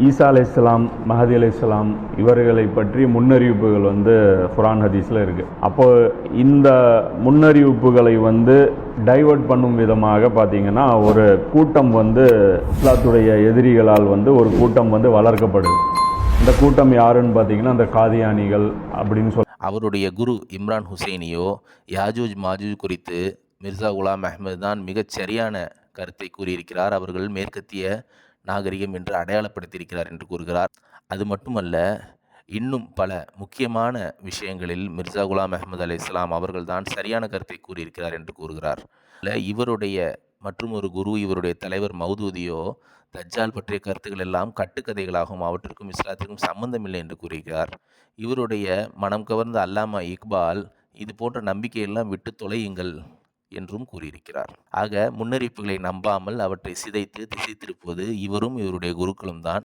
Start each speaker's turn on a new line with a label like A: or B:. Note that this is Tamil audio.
A: ஈசா அலை இஸ்லாம் மஹதி அலை இஸ்லாம் இவர்களை பற்றி முன்னறிவிப்புகள் வந்து குரான் ஹதீஸில் இருக்குது அப்போ இந்த முன்னறிவிப்புகளை வந்து டைவர்ட் பண்ணும் விதமாக பார்த்தீங்கன்னா ஒரு கூட்டம் வந்து இஸ்லாத்துடைய எதிரிகளால் வந்து ஒரு கூட்டம் வந்து வளர்க்கப்படுது. இந்த கூட்டம் யாருன்னு பார்த்தீங்கன்னா அந்த காதியானிகள் அப்படின்னு சொல்.
B: அவருடைய குரு இம்ரான் ஹுசைனியோ யாஜூஜ் மாஜூஜ் குறித்து மிர்சா குலாம் அஹ்மது தான் மிகச் சரியான கருத்தை கூறியிருக்கிறார். அவர்கள் மேற்கத்திய நாகரிகம் என்று அடையாளப்படுத்தியிருக்கிறார் என்று கூறுகிறார். அது மட்டுமல்ல இன்னும் பல முக்கியமான விஷயங்களில் மிர்சா குலாம் அஹ்மது அலை இஸ்லாம் அவர்கள்தான் சரியான கருத்தை கூறியிருக்கிறார் என்று கூறுகிறார். இவருடைய மற்றும் ஒரு குரு இவருடைய தலைவர் மௌதூதியோ தஜ்ஜால் பற்றிய கருத்துக்கள் எல்லாம் கட்டுக்கதைகளாகவும் அவற்றிற்கும் இஸ்லாத்திற்கும் சம்பந்தமில்லை என்று கூறுகிறார். இவருடைய மனம் கவர்ந்த அல்லாமா இக்பால் இது போன்ற நம்பிக்கையெல்லாம் விட்டு தொலையுங்கள். என்றும் கூறியிருக்கிறார். ஆக முன்னறிவிப்புகளை நம்பாமல் அவற்றை சிதைத்து திசை திருப்புவது இவரும் இவருடைய குருக்களும் தான்.